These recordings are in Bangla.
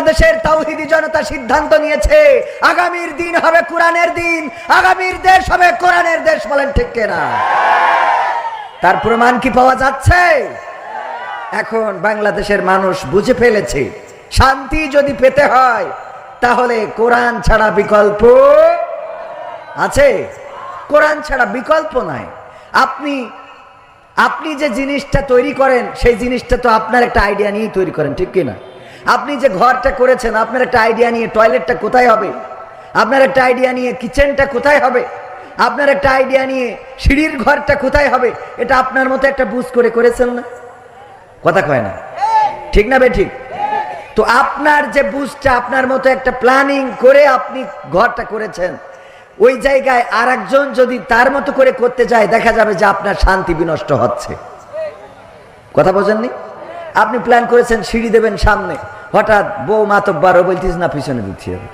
বাংলাদেশের তাওহিদি জনতা সিদ্ধান্ত নিয়েছে, আগামীর দিন হবে কোরআনের দিন, আগামীর দেশ হবে কোরআনের দেশ বলেন ঠিক কিনা? তার প্রমাণ কি পাওয়া যাচ্ছে? এখন বাংলাদেশের মানুষ বুঝে ফেলেছে, শান্তি যদি পেতে হয়, তাহলে কোরআন ছাড়া বিকল্প আছে? কোরআন ছাড়া বিকল্প নাই। আপনি আপনি যে জিনিসটা তৈরি করেন, সেই জিনিসটা তো আপনার একটা আইডিয়া নিয়েই তৈরি করেন, ঠিক কি না আপনি যে ঘরটা করেছেন, আপনার একটা আইডিয়া নিয়ে টয়লেটটা কোথায় হবে? আপনার একটা আইডিয়া নিয়ে কিচেনটা কোথায় হবে? আপনার একটা আইডিয়া নিয়ে সিঁড়ির ঘরটা কোথায় হবে? এটা আপনার মতো একটা বুঝ করে করেছেন না? কথা কয় না? ঠিক না বে ঠিক? তো আপনার যে বুঝটা আপনার মতো একটা প্ল্যানিং করে আপনি ঘরটা করেছেন, ওই জায়গায় আর একজন যদি তার মতো করে করতে যায়, দেখা যাবে যে আপনার শান্তি বিনষ্ট হচ্ছে। কথা বোঝেননি? আপনি প্ল্যান করেছেন, সিঁড়ি দেবেন সামনে। হঠাৎ বউ মাতব্বারও বলতিস, না, পিছনে দিচ্ছি হবে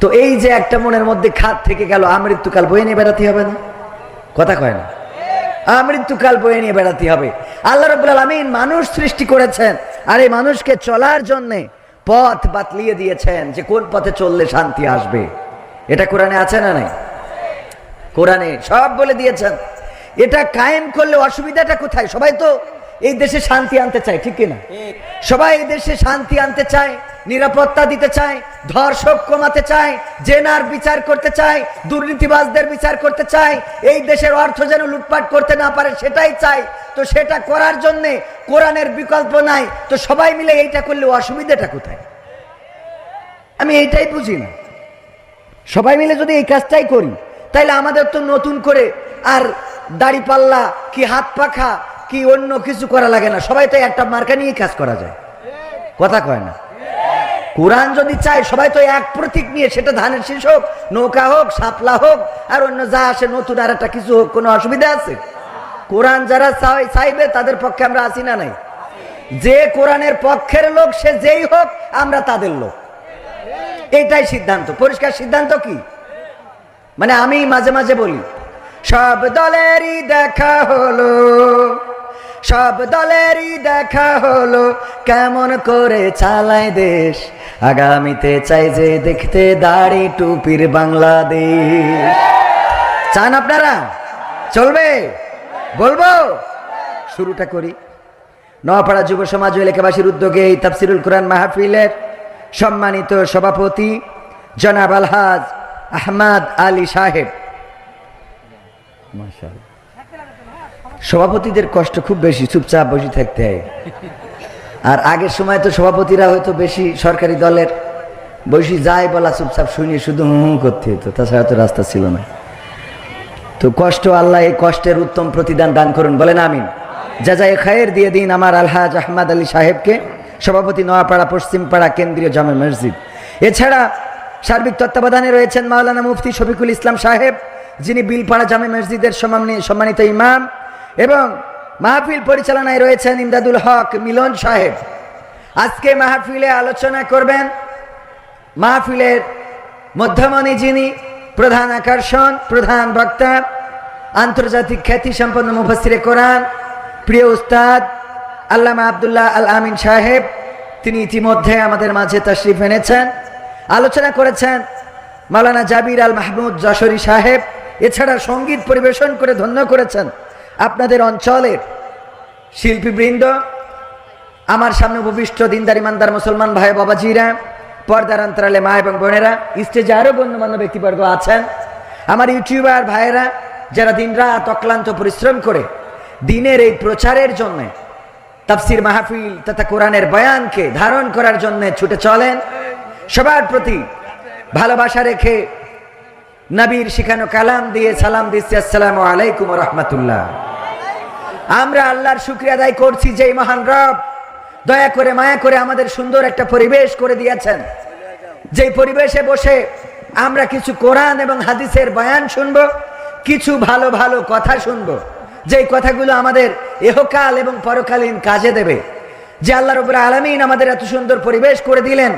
তো এই যে একটা মনের মধ্যে খাত থেকে গেল, আমৃত্যুকাল বয়ে নিয়ে বেড়াতে হবে না? কথা কয় না। আমৃত্যুকাল বয়ে নিয়ে বেড়াতে হবে। আল্লাহ রব্বুল আলমিন মানুষ সৃষ্টি করেছেন, আর এই মানুষকে চলার জন্যে পথ বাতলিয়ে দিয়েছেন যে কোন পথে চললে শান্তি আসবে। এটা কোরআনে আছে না নাই? কোরআনে সব বলে দিয়েছেন। এটা কায়েম করলে অসুবিধাটা কোথায়? সবাই তো এই দেশে শান্তি আনতে চায় ঠিক কিনা? সবাই এই দেশে শান্তি আনতে চায় নিরাপত্তা দিতে চায় ধর্ষক কমাতে চায় জেনার বিচার করতে চায় দুর্নীতিবাজদের বিচার করতে চায় এই দেশের অর্থ যেন লুটপাট করতে না পারে সেটাই চায়। তো সেটা করার জন্য কোরআনের বিকল্প নাই। তো সবাই মিলে এইটা করলে অসুবিধাটা কোথায়? আমি এইটাই বুঝি না। সবাই মিলে যদি এই কাজটাই করি তাইলে আমাদের তো নতুন করে আর দাড়ি পাল্লা কি হাত পাখা কি অন্য কিছু করা লাগে না? সবাই তো একটা মার্কা নিয়ে কাজ করা যায়। কথা কয় না? কোরআন যদি চায়, সবাই তো এক প্রতীক নিয়ে, সেটা ধানের শীষ হোক, নৌকা হোক, শাপলা হোক, আর অন্য যা আসে নতুন আর একটা কিছু হোক, কোনো অসুবিধা আছে? কোরআন যারা চাই- চাইবে, তাদের পক্ষে আমরা আসি না নাই? যে কোরআনের পক্ষের লোক, সে যেই হোক, আমরা তাদের লোক। এটাই সিদ্ধান্ত। পরিষ্কার সিদ্ধান্ত কি? মানে আমি মাঝে মাঝে বলি, সব দলেরই দেখা হলো। সব দলেরই দেখা হলো, কেমন করে চালায় দেশ। আগামীতে চাই যে দেখতে দাড়ি টুপির বাংলাদেশ। চান আপনারা? চলবে? বলব? শুরুটা করি। নওয়াপাড়া যুব সমাজ এলাকাবাসীর উদ্যোগে এই তাফসিরুল কোরআন মাহফিলের সম্মানিত সভাপতি জনাব আলহাজ আহমাদ আলী সাহেব। মাশাআল্লাহ। সভাপতিদের কষ্ট খুব বেশি, চুপচাপ বসে থাকতে হয়। আর আগের সময় তো সভাপতিরা হয়তো বেশি সরকারি দলের, বসে যায় বলা চুপচাপ শুনি শুধু হুঁ হুঁ করতে হতো, তাছাড়া তো রাস্তা ছিল না। তো কষ্ট, আল্লাহ এই কষ্টের উত্তম প্রতিদান দান করুন, বলেন আমিন। যা যা খায়ের দিয়ে দিন আমার আলহাজ আহমদ আলী সাহেবকে, সভাপতি নোয়াপাড়া, পশ্চিমপাড়া কেন্দ্রীয় জামে মসজিদ। এছাড়া সার্বিক তত্ত্বাবধানে রয়েছেন মাওলানা মুফতি শফিকুল ইসলাম সাহেব, যিনি বিলপাড়া জামে মসজিদের সম্মানি- সম্মানিত ইমাম। এবং মাহফিল পরিচালনায় রয়েছেন ইমদাদুল হক মিলন সাহেব। আজকে মাহফিলে আলোচনা করবেন মাহফিলের মধ্যমণি যিনি, প্রধান আকর্ষণ, প্রধান বক্তা, আন্তর্জাতিক খ্যাতি সম্পন্ন মুফাসিরে কোরআন, প্রিয় উস্তাদ, আল্লামা আবদুল্লাহ আল আমিন সাহেব, তিনি ইতিমধ্যে আমাদের মাঝে তশরিফ এনেছেন। আলোচনা করেছেন মালানা জাবির আল মাহমুদ যশোরী সাহেব, এছাড়া সংগীত পরিবেশন করে ধন্য করেছেন। আপনাদের অঞ্চলের শিল্পীবৃন্দ, আমার সামনে উপবিষ্ট দিনদার, ইমানদার মুসলমান ভাই বাবাজিরা, পর্দার অন্তরালে মা এবং বোনেরা স্টেজে আরও গণ্যমান্য ব্যক্তিবর্গ আছেন। আমার ইউটিউবার ভাইয়েরা, যারা দিনরাত অক্লান্ত পরিশ্রম করে দিনের এই প্রচারের জন্য তাফসির মাহফিল তথা কোরআনের বয়ানকে ধারণ করার জন্য ছুটে চলেন, সবার প্রতি ভালোবাসা রেখে নবীর শিখানো কালাম দিয়ে সালাম দিচ্ছি, আসসালামু আলাইকুম রহমতুল্লাহ। আমরা আল্লাহর শুক্রিয়া আদায় করছি যে মহান রব দয়া করে, মায়া করে আমাদের সুন্দর একটা পরিবেশ করে দিয়েছেন। যে পরিবেশে বসে আমরা কিছু কোরআন এবং হাদিসের বয়ান শুনব, কিছু ভালো ভালো কথা শুনব, যেই কথাগুলো আমাদের এহকাল এবং পরকালীন কাজে দেবে। যে আল্লাহ রবুর আলমিন আমাদের এত সুন্দর পরিবেশ করে দিলেন,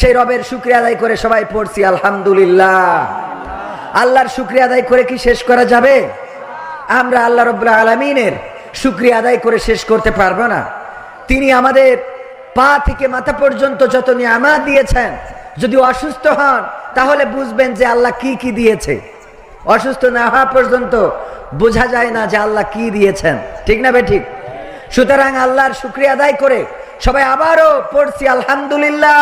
সেই রবের শুক্রিয়া আদায় করে সবাই পড়ছি, আলহামদুলিল্লাহ। আল্লাহর শুক্রিয়া আদায় করে কি শেষ করা যাবে? আমরা আল্লাহ রব্লা আলমিনের শুক্রিয়া আদায় করে শেষ করতে পারব না। তিনি আমাদের পা থেকে মাথা পর্যন্ত যত নিয়ামাত দিয়েছেন, যদি অসুস্থ হন, তাহলে বুঝবেন যে আল্লাহ কি কি দিয়েছে। অসুস্থ না হওয়া পর্যন্ত বোঝা যায় না যে আল্লাহ কি দিয়েছেন। ঠিক না ঠিক? সুতরাং আল্লাহর শুক্রিয়া আদায় করে সবাই আবারও পড়ছি, আলহামদুলিল্লাহ।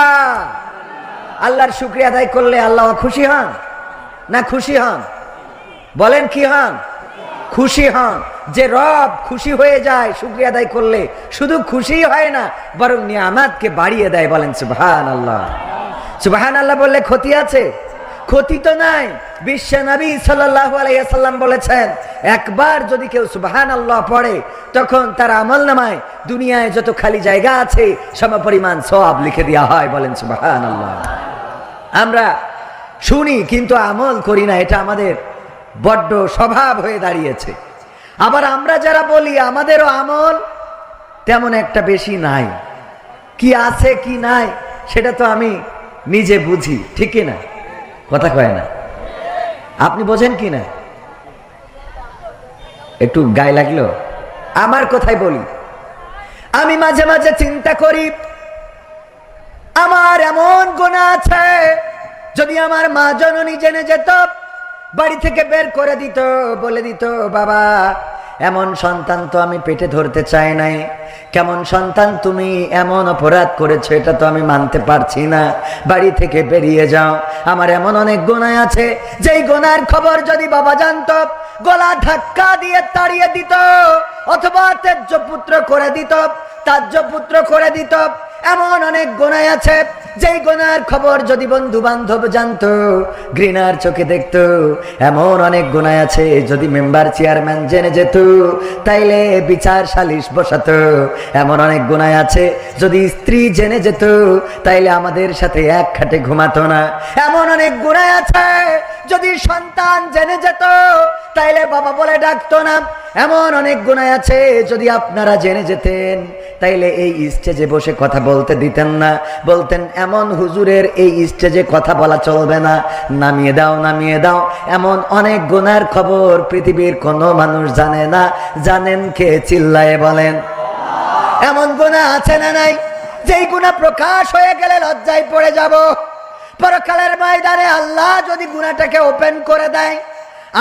আল্লাহর শুক্রিয়া আদায় করলে আল্লাহ খুশি হন। না খুশি হন? বলেন কি হন? খুশি হন। যে রব খুশি হয়ে যায়, শুক্রিয়া আদায় করলে শুধু খুশি হয় না, বরং নিয়ামাতকে বাড়িয়ে দেয় বলেন সুবহান আল্লাহ সুবহান আল্লাহ বললে ক্ষতি আছে? ক্ষতি তো নাই। বিশ্ব নবী সাল্লাম বলেছেন, একবার যদি কেউ সুবহান আল্লাহ পড়ে, তখন তার আমল নামায় দুনিয়ায় যত খালি জায়গা আছে সমপরিমাণ সওয়াব লিখে দেওয়া হয় বলেন সুবহান আল্লাহ আমরা শুনি, কিন্তু আমল করি না, এটা আমাদের বড্ড স্বভাব হয়ে দাঁড়িয়েছে। আবার আমরা যারা বলি, আমাদেরও আমল তেমন একটা বেশি নাই। কি আছে, কি নাই, সেটা তো আমি নিজে বুঝি ঠিকই না? কথা কয় না। আপনি বোঝেন কি না? একটু গায়ে লাগল? আমার কথাই বলি। আমি মাঝে মাঝে চিন্তা করি, আমার এমন গোনা আছে যদি আমার মা জননী জেনে যেত বাড়ি থেকে বের করে দিত বলে দিত বাবা এমন সন্তান তো আমি পেটে ধরতে চাই নাই। কেমন সন্তান তুমি এমন অপরাধ করেছ, এটা তো আমি মানতে পারছি না। বাড়ি থেকে বেরিয়ে যাও। আমার এমন অনেক গোনায় আছে। যেই গোনার খবর যদি বাবা জানতো, গলা ধাক্কা দিয়ে তাড়িয়ে দিত, অথবা তেজ্য পুত্র করে দিত তাজ্য পুত্র করে দিত, এমন অনেক গোনায় আছে। যেই গোনার খবর যদি বন্ধু বান্ধব জানতো, ঘৃণার চোখে দেখতো, এমন অনেক গোনায় আছে যদি মেম্বার চেয়ারম্যান জেনে যেত। তাইলে বিচার সালিশ বসাতো। এমন অনেক গুণায় আছে, যদি স্ত্রী জেনে যেত, তাইলে আমাদের সাথে এক খাটে ঘুমাতো না। এমন অনেক গুণায় আছে যদি সন্তান জেনে যেত, তাইলে বাবা বলে ডাকতো না। এমন অনেক গুণায় আছে, যদি আপনারা জেনে যেতেন, তাইলে এই স্টেজে বসে কথা বলতে দিতেন না। বলতেন, এমন হুজুরের এই স্টেজে কথা বলা চলবে না। নামিয়ে দাও নামিয়ে দাও। এমন অনেক গুনার খবর পৃথিবীর কোনো মানুষ জানে না। জানেন কে চিল্লায়ে বলেন। এমন গুণা আছে না নাই? যেই গুণা প্রকাশ হয়ে গেলে লজ্জায় পড়ে যাব। পরকালের ময়দানে আল্লাহ যদি গুণাটাকে ওপেন করে দেয়,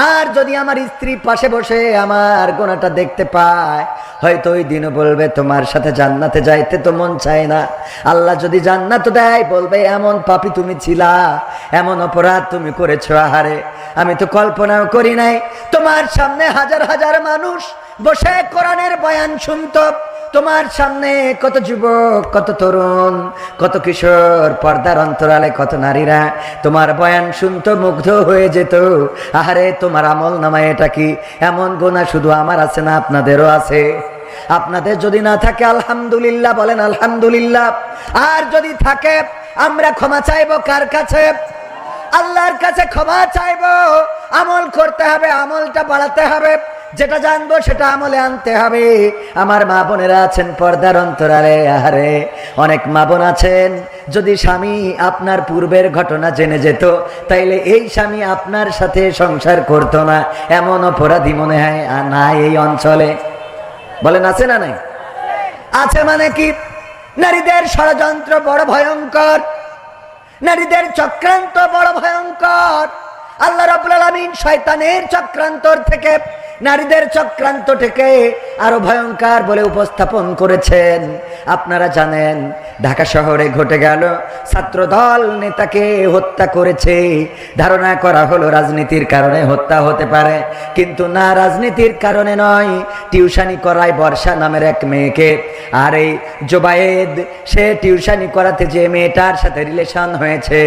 আর যদি আমার স্ত্রী পাশে বসে আমার গোনাটা দেখতে পায়, হয়তো ওই দিনও বলবে, তোমার সাথে জান্নাতে যাইতে তো মন চায় না। আল্লাহ যদি জান্নাত দেয়, বলবে, এমন পাপি তুমি ছিলা, এমন অপরাধ তুমি করেছ আহারে। আমি তো কল্পনাও করি নাই। তোমার সামনে হাজার হাজার মানুষ বসে কোরআনের বয়ান শুনতো। তোমার সামনে কত যুবক, কত তরুণ, কত কিশোর, পর্দার অন্তরালে কত নারীরা। তোমার বয়ান শুনতো, মুগ্ধ হয়ে যেত। আহারে, তোমার আমল নামায় এটা কি? এমন গোনা শুধু আমার আছে না আপনাদেরও আছে? আপনাদের যদি না থাকে, আলহামদুলিল্লাহ বলেন আলহামদুলিল্লাহ। আর যদি থাকে, আমরা ক্ষমা চাইব কার কাছে? আল্লাহর কাছে ক্ষমা চাইব। আমল করতে হবে, আমলটা বাড়াতে হবে। যেটা জানব সেটা আমলে আনতে হবে। আমার মা বোনেরা আছেন পর্দার অন্তরালে। আহারে, অনেক মা বোন আছেন। যদি স্বামী আপনার পূর্বের ঘটনা জেনে যেত, তাইলে এই স্বামী আপনার সাথে সংসার করতো না। এমন অপরাধী মনে হয় নাই এই অঞ্চলে। বলেন, আছে না নাই? আছে মানে কি? নারীদের ষড়যন্ত্র বড় ভয়ঙ্কর। নারীদের চক্রান্ত বড় ভয়ঙ্কর। আল্লাহ রাব্বুল আলমিন শয়তানের চক্রান্তর থেকে নারীদের চক্রান্ত থেকে আরও ভয়ঙ্কর বলে উপস্থাপন করেছেন। আপনারা জানেন, ঢাকা শহরে ঘটে গেল, ছাত্রদল নেতাকে হত্যা করেছে। ধারণা করা হলো রাজনীতির কারণে হত্যা হতে পারে, কিন্তু না রাজনীতির কারণে নয়, টিউশনি করায় বর্ষা নামের এক মেয়েকে। আর এই জোবায়েদ, সে টিউশনি করাতে যে মেয়েটার সাথে রিলেশন হয়েছে,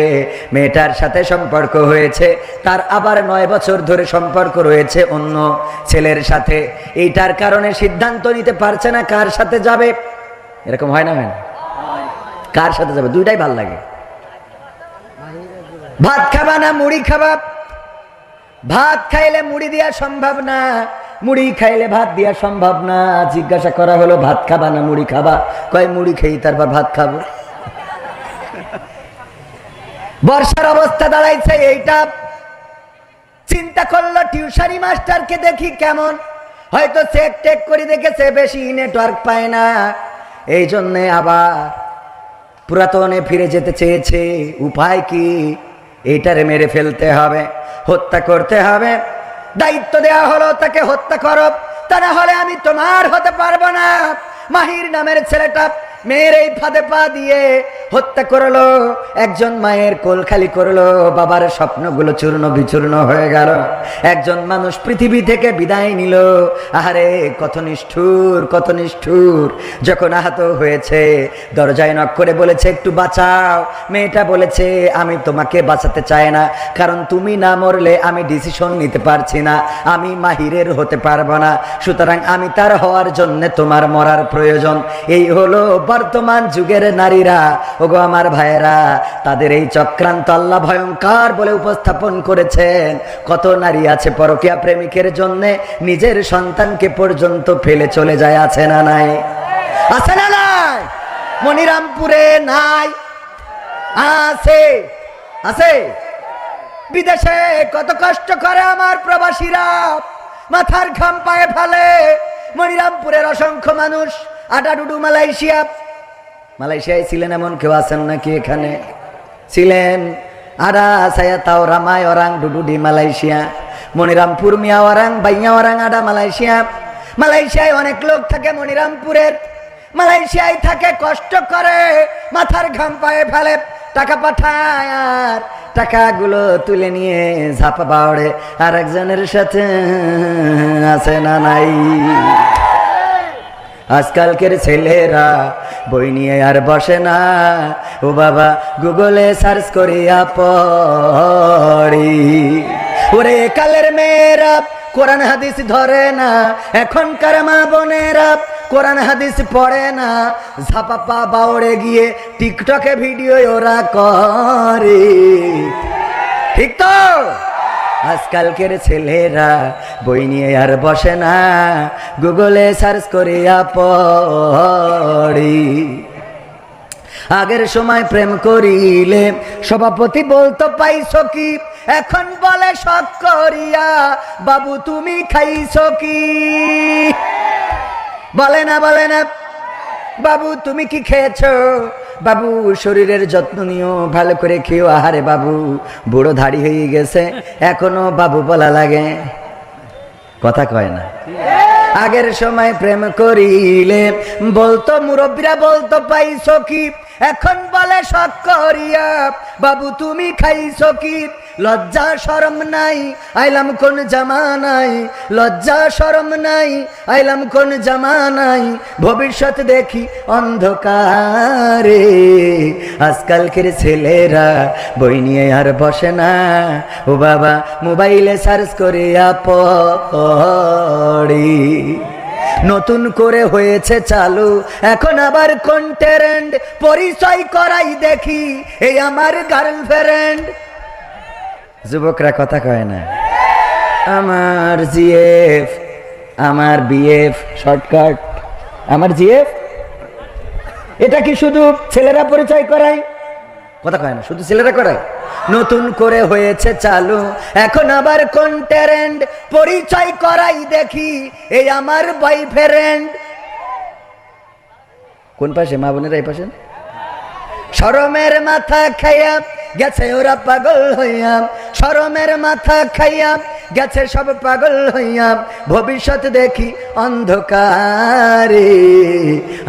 মেয়েটার সাথে সম্পর্ক হয়েছে, তার আবার নয় বছর ধরে সম্পর্ক রয়েছে অন্য ছেলের সাথে। এইটার কারণে সিদ্ধান্ত নিতে পারছে না কার সাথে যাবে। এরকম হয় না হয় না কার সাথে যাবে? দুইটাই ভালো লাগে। ভাত খাবা না মুড়ি খাবা? ভাত খাইলে মুড়ি দেওয়া সম্ভব না। মুড়ি খাইলে ভাত দেওয়া সম্ভব না। জিজ্ঞাসা করা হলো, ভাত খাবা না মুড়ি খাবা? কয়, মুড়ি খেয়ে তারপর ভাত খাব। বর্ষার অবস্থা দাঁড়াইছে, এইটা চিন্তা করল টিউশনি মাস্টারকে দেখি কেমন। হয়তো চেক টেক করে দেখেছে, বেশি নেটওয়ার্ক পায় না। এই জন্যে আবার পুরাতনে ফিরে যেতে চেয়েছে। উপায় কি? এইটারে মেরে ফেলতে হবে, হত্যা করতে হবে। দায়িত্ব দেয়া হলো তাকে হত্যা করো। তা না হলে আমি তোমার হতে পারব না। মাহির নামের ছেলেটা মেয়ের এই ফাঁদে পা দিয়ে হত্যা করল, একজন মায়ের কোল খালি করল, বাবার স্বপ্নগুলো চূর্ণ বিচূর্ণ হয়ে গেল। একজন মানুষ পৃথিবী থেকে বিদায় নিল। আহারে, কত নিষ্ঠুর কত নিষ্ঠুর। যখন আহত হয়েছে, দরজায় নক করে বলেছে, একটু বাঁচাও। মেয়েটা বলেছে, আমি তোমাকে বাঁচাতে চাই না, কারণ তুমি না মরলে আমি ডিসিশন নিতে পারছি না, আমি মাহিরের হতে পারব না। সুতরাং আমি তার হওয়ার জন্য তোমার মরার প্রয়োজন। এই হলো বর্তমান যুগের নারীরা, ওগো আমার ভাইয়েরা, তাদের এই চক্রান্ত আল্লাহ ভয়ঙ্কর বলে উপস্থাপন করেছেন। কত নারী আছে পরকিয়া প্রেমিকের জন্য, নিজের সন্তানকে পর্যন্ত ফেলে চলে যায়, আছে না নাই? আছে না নাই? মনিরামপুরে নাই। আছে। আছে। বিদেশে কত কষ্ট করে আমার প্রবাসীরা, মাথার ঘাম পায়ে ফেলে। মনিরামপুরের অসংখ্য মানুষ, আটাডুডু মালয়েশিয়া মালয়েশিয়ায় ছিলেন এমন কেউ আছেন নাকি এখানে? ছিলেন আডা সায়া তাও রামায় ওরাং ডুডুডি মালয়েশিয়া, মনিরামপুর মিয়া ওরাং বাইয়া ওরাং আডা মালয়েশিয়া। মালয়েশিয়ায় অনেক লোক থাকে মনিরামপুরের। মালয়েশিয়ায় থাকে, কষ্ট করে, মাথার ঘাম পায়ে ফেলে, টাকা পাঠায় আর টাকাগুলো তুলে নিয়ে ঝাপা বাউড়ে। আর একজনের সাথে আছে না নাই? আজকালকের ছেলেরা বই নিয়ে আর বসে না। ও বাবা, গুগলে সার্চ করিয়া পড়ি। ওরে কালের মেয়েরা, কোরআন হাদিস ধরে না। এখনকার মা বোনেরা কোরআন হাদিস পড়ে না। ঝাপাপা বাউড়ে গিয়ে টিকটকে ভিডিও ওরা করে। ঠিক তো? আজকালকের ছেলেরা বই নিয়ে আর বসে না। গুগলে সার্চ করিয়া পড়ি। আগের সময় প্রেম করিলে সভাপতি বলতো, পাইছো কি? এখন বলে শখ করিয়া। বাবু, তুমি খাইছো কি? বলে না বলে না। বাবু, তুমি কি খেয়েছো? বাবু, শরীরের যত্ন নিও, ভালো করে খেয়েও আহারে বাবু, বুড়ো ধাড়ি হয়ে গেছে, এখনও বাবু বলা লাগে। কথা কয় না। আগের সময় প্রেম করিলে, বলতো মুরব্বীরা, বলতো পাই কি? এখন বলে শখ করিয়া, বাবু তুমি খাইছ কি? লজ্জা, শরম নাই, আইলাম কোন জামানাই লজ্জা, শরম নাই, আইলাম কোন জামানাই ভবিষ্যৎ দেখি অন্ধকারে। আজকালকের ছেলেরা বই নিয়ে আর বসে না। ও বাবা, মোবাইলে সার্চ করিয়া পড়ি। নতুন করে হয়েছে চালু। এখন আবার কন্টেরেন্ট পরিচয় করাই দেখি। এই আমার গার্লফ্রেন্ড যুবকরা কথা কয় না। আমার জিএফ, আমার বিএফ, শর্টকাট। আমার জিএফ? এটা কি শুধু ছেলেরা পরিচয় করায়? কথা কয় না, শুধু ছেলেরা করায়? নতুন করে হয়েছে চালু, এখন আবার কন্টেরেন্ট পরিচয় করাই দেখি, এই আমার বয়ফ্রেন্ড কোন পাশে, মা বোনেরা এই পাশে? সরমের মাথা খাইয়া গেছে ওরা পাগল হইয়া সরমের মাথা খাইয়া, গেছে সব পাগল হইয়া, ভবিষ্যৎ দেখি অন্ধকারে।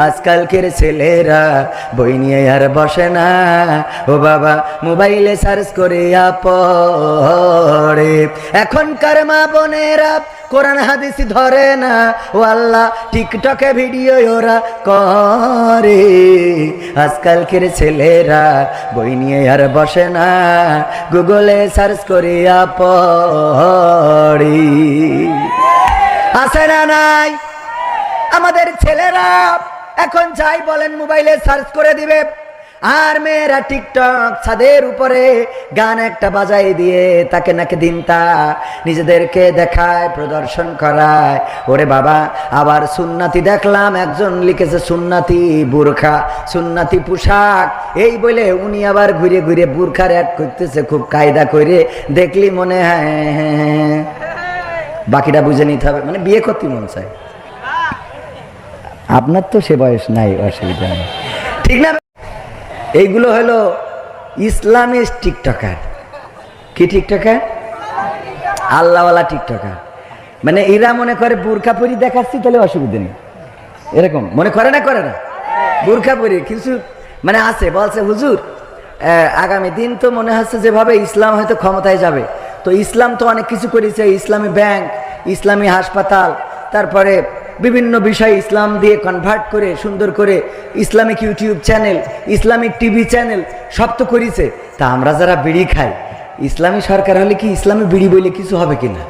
আজকালকের ছেলেরা বই নিয়ে আর বসে না। ও বাবা, মোবাইলে সার্চ করিয়া পড়ে এখনকার মা বোনেরা কোরআন হাদিস ধরে না। ও আল্লাহ, টিকটকে ভিডিও ওরা করে। আজকালকের ছেলেরা বই নিয়ে আর বসে না। গুগলে সার্চ করিয়া পড়ি। আছে না নাই? আমাদের ছেলেরা এখন যাই বলেন মোবাইলে সার্চ করে দিবে। আর মেয়েরা টিকটক ছাদের উপরে গান একটা বাজাই দিয়ে তাকে নাকি দিনতা নিজেদেরকে দেখায়, প্রদর্শন করায়। ওরে বাবা, আবার সুন্নাতি দেখলাম, একজন লিখেছে সুন্নাতি বুরখা, সুন্নাতি পোশাক। এই বলে উনি আবার ঘুরে ঘুরে বুরখার অ্যাড করতেছে, খুব কায়দা করে। দেখলি মনে হয়। বাকিটা বুঝে নিতে হবে। মানে বিয়ে করতে মন চায়। আপনার তো সে বয়স নাই, অসুবিধা নেই। ঠিক না? এইগুলো হলো ইসলামিক টিকটকার। কি টিকটকার? আল্লাহওয়ালা টিকটকার। মানে এরা মনে করে বোরকা পরি দেখাচ্ছি, তাহলে অসুবিধা নেই। এরকম। মনে করে না করে না? বোরকা পরি কিছু মানে আছে, বলছে, হুজুর আগামী দিন তো মনে হচ্ছে যেভাবে ইসলাম হয়তো ক্ষমতায় যাবে। তো ইসলাম তো অনেক কিছু করেছে, ইসলামী ব্যাংক, ইসলামী হাসপাতাল, তারপরে বিভিন্ন বিষয় ইসলাম দিয়ে কনভার্ট করে, সুন্দর করে Islamic YouTube channel Islamic TV channel সব তো করেছে। তা আমরা যারা বিড়ি খাই, ইসলামী সরকার হলে কি ইসলামী বিড়ি বলে কিছু হবে কিনা?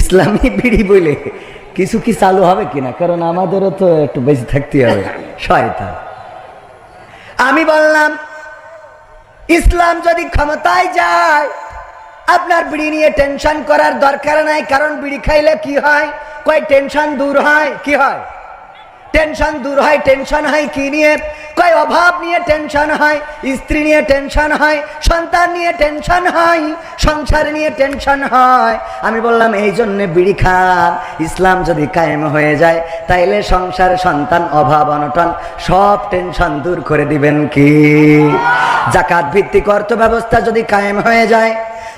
ইসলামী বিড়ি বলে কিছু কি চালু হবে কিনা? কারণ আমাদেরও তো একটু বেশি থাকতে হবে। শয়তান। আমি বললাম, ইসলাম যদি ক্ষমতায় যায়, আপনার বিড়ি নিয়ে টেনশন করার দরকার নাই, কারণ বিড়ি খাইলে কি হয়? কয়, টেনশন দূর হয়, কি হয়? টেনশন দূর হয়, টেনশন হয় কি নিয়ে? কয়, অভাব নিয়ে টেনশন হয়, স্ত্রী নিয়ে টেনশন হয়, সন্তান নিয়ে টেনশন হয়, সংসার নিয়ে টেনশন হয়। আমি বললাম, এই জন্যে বিড়ি খান। ইসলাম যদি কায়েম হয়ে যায়, তাইলে সংসার, সন্তান, অভাব, অনটন সব টেনশন দূর করে দিবেন কি? জাকাত ভিত্তিক অর্থ ব্যবস্থা যদি কায়েম হয়ে যায়,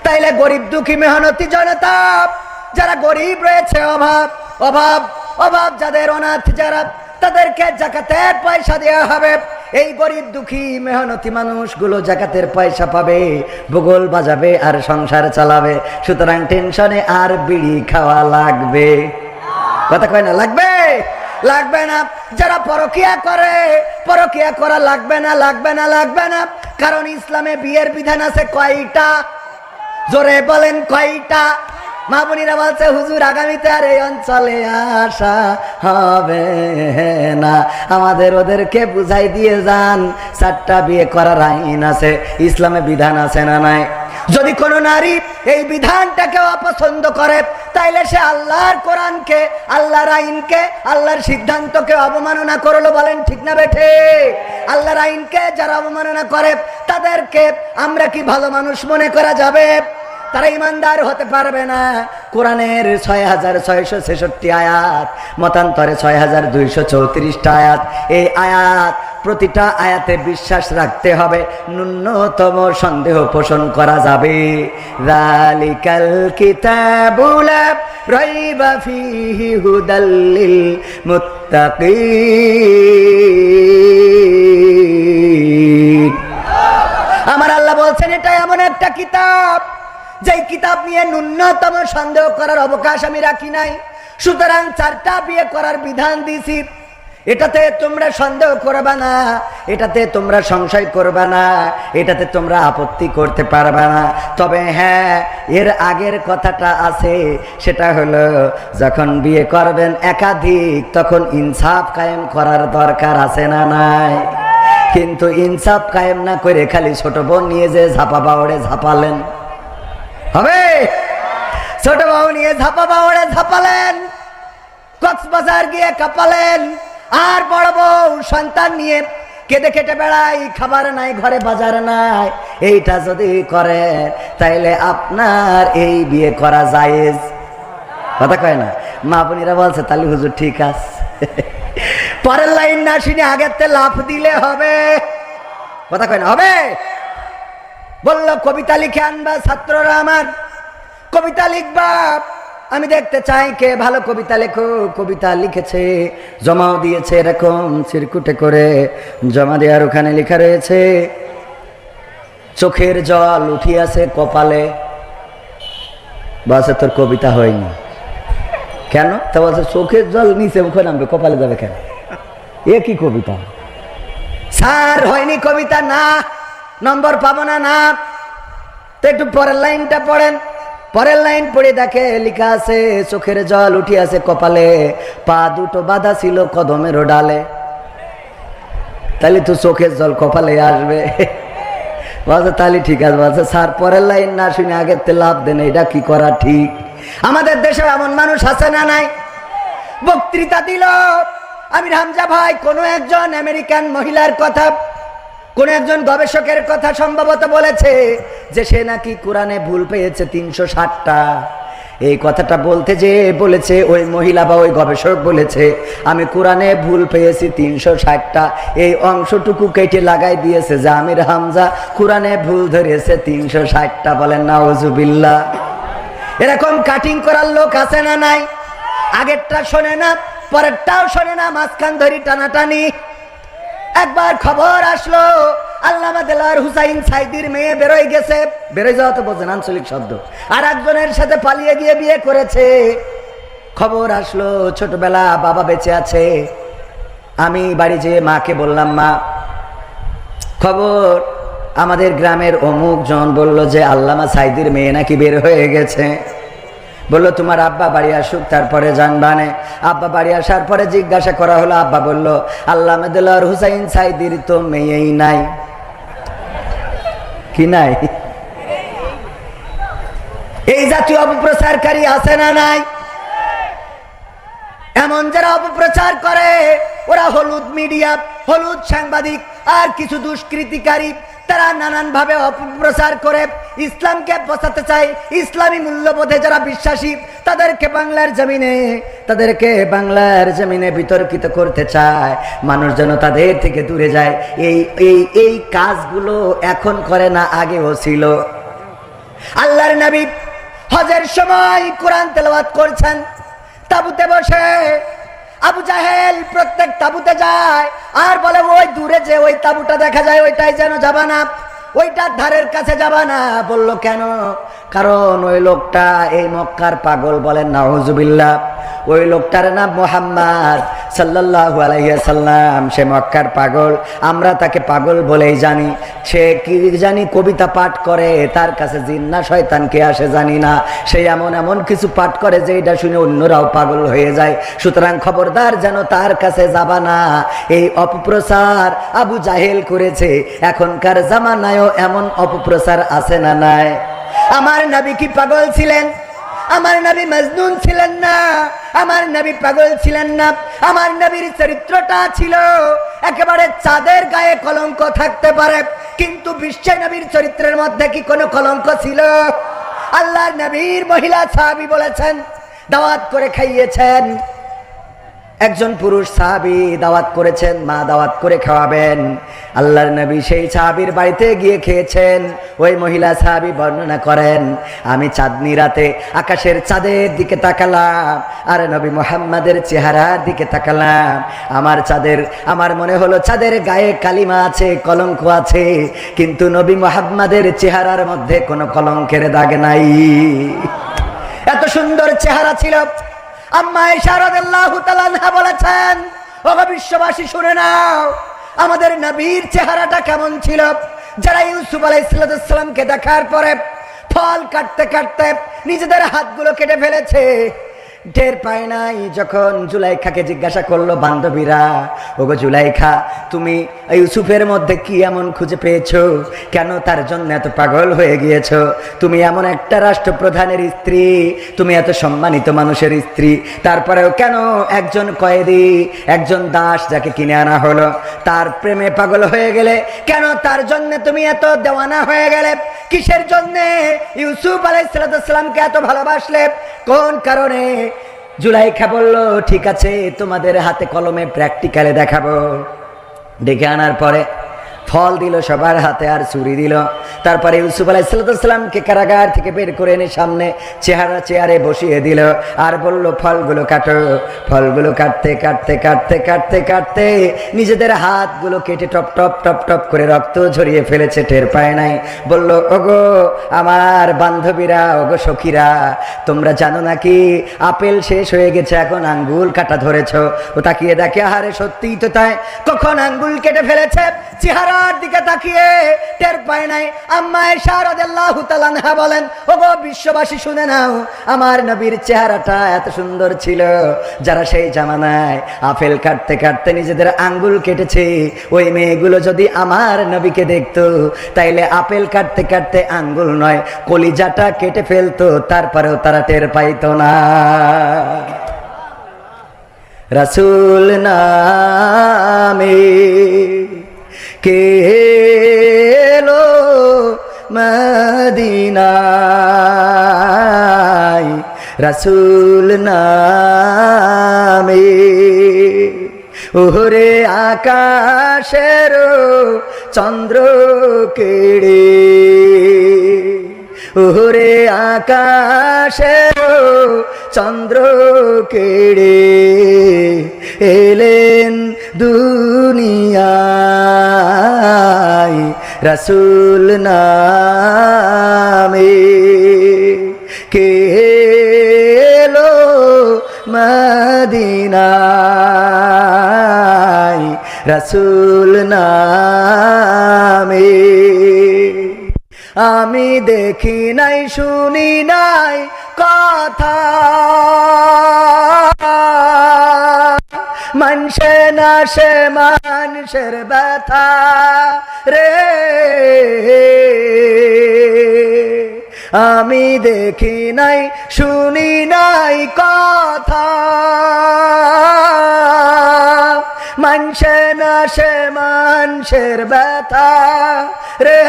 তাইলে গরিব দুঃখী, মেহনতি জনতা যারা গরিব রয়েছে, অভাব অভাব অভাব যাদের অনাথ যারা, তাদেরকে জাকাতের পয়সা দেওয়া হবে। এই গরিব দুঃখী মেহনতি মানুষগুলো জাকাতের পয়সা পাবে, ভূগোল বাজাবে আর সংসার চালাবে। সুতরাং টেনশনে আর বিড়ি খাওয়া লাগবে। কথা কয় না, লাগবে? লাগবে না। যারা পরকিয়া করে, পরকিয়া করা লাগবে না লাগবে না লাগবে না। কারণ ইসলামে বিয়ের বিধান আছে কয়টা? জোরে বলেন কয়টা? মা বোনিরা বলছে, হুজুর, আগামীতে আর এই অঞ্চলে আসা হবে না। আমাদের ওদেরকে বুঝাই দিয়ে যান, চারটা বিয়ে করার আইন আছে, ইসলামে বিধান আছে না নাই? যদি কোনো নারী এই বিধানটাকে অপছন্দ করে, তাইলে সে আল্লাহর কোরআনকে, আল্লাহর আইনকে, আল্লাহর সিদ্ধান্তকে অবমাননা করল বলেন ঠিক না বেঠে আল্লাহর আইনকে যারা অবমাননা করে, তাদেরকে আমরা কি ভালো মানুষ মনে করা যাবে? তারা ইমানদার হতে পারবে না। কোরআনের ছয় হাজার ছয়শো ছেষট্টি আয়াত, মতান্তরে ছয় হাজার দুইশো চৌত্রিশটা আয়াত। এই আয়াত প্রতিটা আয়াতে বিশ্বাস রাখতে হবে, ন্যূনতম সন্দেহ পোষণ করা যাবে। আমার আল্লাহ বলছেন, এটা এমন একটা কিতাব যেই কিতাব নিয়ে ন্যূনতম সন্দেহ করার অবকাশ আমি রাখি নাই, সুতরাং চারটা বিয়ে করার বিধান দিছি। এটাতে তোমরা সন্দেহ করবে না, এটাতে তোমরা সংশয় করবে না, এটাতে তোমরা আপত্তি করতে পারবে না। তবে হ্যাঁ এর আগের কথাটা আছে, সেটা হলো, যখন বিয়ে করবেন একাধিক, তখন ইনসাফ কায়েম করার দরকার আছে না নাই? কিন্তু ইনসাফ কায়েম না করে খালি ছোট বোন নিয়ে যে ঝাপা বাউড়ে ঝাপালেন। হবে। ছোট বাবু নিয়ে ঝাপা বাউড়ে ঝাপালেন, কক্সবাজার গিয়ে কাপালেন, আর বড় বউ সন্তান নিয়ে কেঁদে কেটে বেড়াই খাবার নাই, ঘরে বাজার নাই, এইটা যদি করে, তাইলে আপনার এই বিয়ে করা জায়েজ। কথা কয় না? মা বোনিরা বলছে, তাহলে হুজুর ঠিক আছে। পরের লাইন না শুনে আগের লাফ দিলে হবে। কথা কয় না? হবে? বলল, কবিতা লিখে আনবা ছাত্ররা আমার। কবিতা লিখবা। আমি দেখতে চাই কে ভালো কবিতা লেখো। কবিতা লিখেছে, জমাও দিয়েছে এরকম চিরকুটে করে। জমা দেওয়ার ওখানে লেখা রয়েছে, চোখের জল উঠিয়াছে কপালে। বাসে তোর কবিতা হয়নি। কেন? তা বলছে, চোখের জল নিচে মুখে নামবে, কপালে যাবে কেন? এ কি কবিতা? স্যার, হয়নি কবিতা, না। নম্বর পাবো না না। তো একটু পরের লাইনটা পড়েন। পরের লাইন পড়ে দেখে লেখা আছে, চোখের জল উঠি আছে কপালে, পা দুটো বাধা ছিল কদমের ডালে। তাহলে তো চোখের জল কপালে আসবে। বলছে, তাহলে ঠিক আছে। বলছে, স্যার, পরের লাইন না শুনে আগের তে লাভ দেন, এটা কি করা ঠিক? আমাদের দেশে এমন মানুষ আছে না নাই? বক্তৃতা দিল। আমি হামজা ভাই, কোনো একজন আমেরিকান মহিলার কথা কোন একজন গবেষকের কথা সম্ভবত বলেছে যে সে নাকি কোরআনে ভুল পেয়েছে তিনশো ষাটটা। এই কথাটা বলতে যে বলেছে ওই মহিলা বা ওই গবেষক বলেছে, আমি কোরআনে ভুল পেয়েছি তিনশো ষাটটা, এই অংশটুকু কেটে লাগাই দিয়েছে যে আমির হামজা, কোরআনে ভুল ধরেছে তিনশো ষাটটা বলেন নাউজুবিল্লা এরকম কাটিং করার লোক আছে না নাই? আগেরটা শোনে না, পরেরটাও শোনে না, মাঝখান ধরি টানাটানি। একবার খবর আসলো, আল্লামা দেলার হুসাইন সাইদির মেয়ে বেরোয় গেছে। বেরোয় যাওয়া তো বোঝেন আঞ্চলিক শব্দ। আর একজনের সাথে পালিয়ে গিয়ে বিয়ে করেছে। খবর আসলো, ছোটবেলা বাবা বেঁচে আছে। আমি বাড়ি যেয়ে মাকে বললাম, মা, খবর, আমাদের গ্রামের অমুক জন বলল যে আল্লামা সাইদির মেয়ে নাকি বের হয়ে গেছে। বলল, তোমার আব্বা বাড়ি আসুক, তারপরে জানবানে আব্বা বাড়ি আসার পরে জিজ্ঞাসা করা হলো, আব্বা বলল আল্লাহ মেদুল্লাহ হুসাইন সাইদির তো মেয়েই নাই। কি নাই? এই জাতীয় অপপ্রচারকারী আছে না নাই? এমন যারা অপপ্রচার করে, ওরা হলুদ মিডিয়া, হলুদ সাংবাদিক, আর কিছু দুষ্কৃতিকারী তারা নানান ভাবে অপপ্রচার করে ইসলামকে বসাতে চায়। ইসলামী মূল্যবোধে যারা বিশ্বাসী, তাদেরকে বাংলার জমিনে, তাদেরকে বাংলার জমিনে বিতর্কিত করতে চায়। মানুষ যেন তাদের থেকে দূরে যায়। এই এই এই কাজগুলো এখন করে না, আগেও ছিল। আল্লাহর নবী হজের সময় কোরআন তেলাওয়াত করছেন। তাবুতে বসে আবু জাহেল প্রত্যেক তাবুতে যায়, আর বলে, ওই দূরে যে ওই তাবুটা দেখা যায়, ওইটাই যেন যাবা না। ওইটার ধারের কাছে যাবা না। বলল, কেন? কারণ ওই লোকটা এই মক্কার পাগল বলেন নাহজুবিল্লাহ ওই লোকটার নাম মোহাম্মদ সাল্লাল্লাহু আলাইসাল্লাম সে মক্কার পাগল, আমরা তাকে পাগল বলেই জানি। সে কি জানি কবিতা পাঠ করে, তার কাছে জিন্না শয়তান কে আসে জানি না। সে এমন এমন কিছু পাঠ করে যে এটা শুনে অন্যরাও পাগল হয়ে যায়। সুতরাং খবরদার যেন তার কাছে যাবা না। এই অপপ্রচার আবু জাহেল করেছে। এখনকার জামানায়ও এমন অপপ্রচার আছে না নাই? আমার নবী কি পাগল ছিলেন? আমার নবী মজনুন ছিলেন না? আমার নবী পাগল ছিলেন না? আমার নবীর চরিত্রটা ছিল একেবারে চাঁদের গায়ে কলঙ্ক থাকতে পারে, কিন্তু বিশ্ব নবীর চরিত্রের মধ্যে কি কোনো কলঙ্ক ছিল? আল্লাহর নবীর মহিলা সাহাবি বলেছেন, দাওয়াত করে খাইয়েছেন। একজন পুরুষ সাহাবি দাওয়াত করেছেন, মা দাওয়াত করে খাওয়াবেন। আল্লাহর নবী সেই সাহাবির বাড়িতে গিয়ে খেয়েছেন, ওই মহিলা সাহাবি বর্ণনা করেন, আমি চাঁদনি রাতে আকাশের চাঁদের দিকে তাকালাম, আর নবী মোহাম্মদের চেহারার দিকে তাকালাম। আমার চাঁদের, আমার মনে হলো চাঁদের গায়ে কালিমা আছে, কলঙ্ক আছে, কিন্তু নবী মোহাম্মদের চেহারার মধ্যে কোনো কলঙ্কের দাগ নাই। এত সুন্দর চেহারা ছিল। বলেছেন বিশ্ববাসী, শুনে নাও, আমাদের নবীর চেহারাটা কেমন ছিল? যারা ইউসুফ আলাইহিসসালামকে দেখার পরে ফল কাটতে কাটতে নিজেদের হাতগুলো কেটে ফেলেছে। টের পায় নাই যখন জুলাইখাকে জিজ্ঞাসা করল বান্ধবীরা, ওগো জুলাইখা, তুমি ইউসুফের মধ্যে কি এমন খুঁজে পেয়েছ? কেন তার জন্য এত পাগল হয়ে গিয়েছো? তুমি এমন একটা রাষ্ট্রপ্রধানের স্ত্রী, তুমি এত সম্মানিত মানুষের স্ত্রী। তারপরেও কেন একজন কয়েদি, একজন দাস যাকে কিনে আনা হলো? তার প্রেমে পাগল হয়ে গেলে কেন তার জন্য তুমি এত দেওয়ানা হয়ে গেলে? কিসের জন্যে ইউসুফ আলাইসালামকে এত ভালোবাসলে? কোন কারণে জুলাইখা বলল ঠিক আছে তোমাদের হাতে কলমে প্র্যাকটিক্যালে দেখাবো। ডেকে আনার পরে ফল দিল, সবার হাতে আর চুরি দিল। তারপরে ইউসুফ আলাইসালামকে কারাগার থেকে বের করে এনে সামনে চেহারা চেয়ারে বসিয়ে দিল। আর বলল, ফলগুলো কাটো, ফলগুলো কাটতে কাটতে কাটতে কাটতে কাটতে নিজেদের হাতগুলো কেটে টপ টপ টপ টপ করে রক্ত ঝরিয়ে ফেলেছে, টের পায় নাই। বলল, ওগো, আমার বান্ধবীরা, ওগো সখীরা, তোমরা জানো নাকি আপেল শেষ হয়ে গেছে, এখন আঙ্গুল কাটা ধরেছ। ও তাকিয়ে দেখে, আহারে, সত্যিই তো তাই। কখন আঙ্গুল কেটে ফেলেছে? চেহারার দিকে তাকিয়ে টের পায় নাই। আম্মা শারদাল্লাহু তাআলা বলেন, ওগো বিশ্ববাসী, শুনে নাও, আমার নবীর চেহারাটা এত সুন্দর ছিল। যারা সেই জামানায় আপেল কাটতে কাটতে নিজেদের আঙ্গুল কেটেছে, ওই মেয়েগুলো যদি আমার নবীকে দেখতো, তাইলে আপেল কাটতে কাটতে আঙ্গুল নয়, কলিজাটা কেটে ফেলতো, তারপরেও তারা টের পাইতো না। রসুল নামে কেলো মদিনায়? রসুল নামে। ওরে আকাশের চন্দ্র কেড়ে। ওরে আকাশের চন্দ্র কেড়ে এলেন দুনিয়ায়। রসুল নামে কে এলো মদিনায়? রসুল নামে। আমি দেখি নাই শুনি নাই কথা। মানুষে না সে মানুষের ব্যথা রে। আমি দেখি নাই, শুনি নাই কথা। মানুষে না সে মানুষের ব্যথা রে।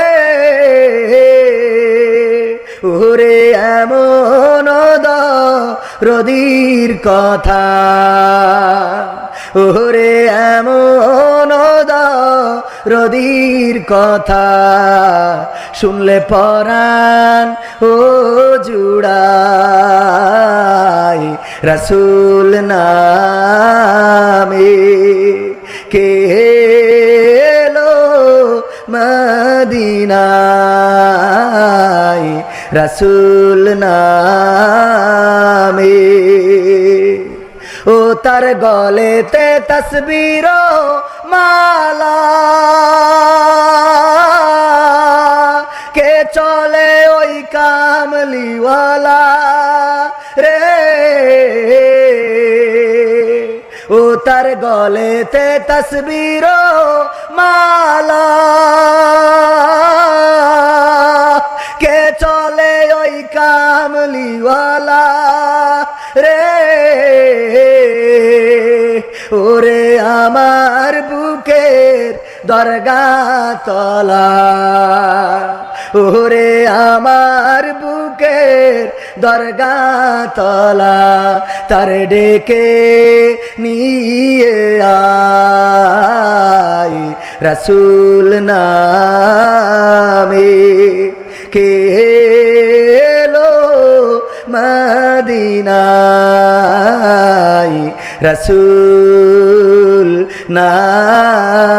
ওরে এমন রদির কথা। ওরে এমন রদির কথা শুনলে পরাণ ও জুড়াই রসুল নামে। কে মদিনায় রসুল নামে? তার গলেতে তসবীর মালা। কে চলে ওই কামলিওয়ালা রে? ও তার গলেতে তসবীর মালা। কে চলে ওই কামলিওয়ালা রে, ওরে আমার বুকের দরগা তলা। ওরে আমার বুকের দরগা তলা তার ডেকে নিয়ে আই রসুল নামে কে মদিনায় রসুল নামে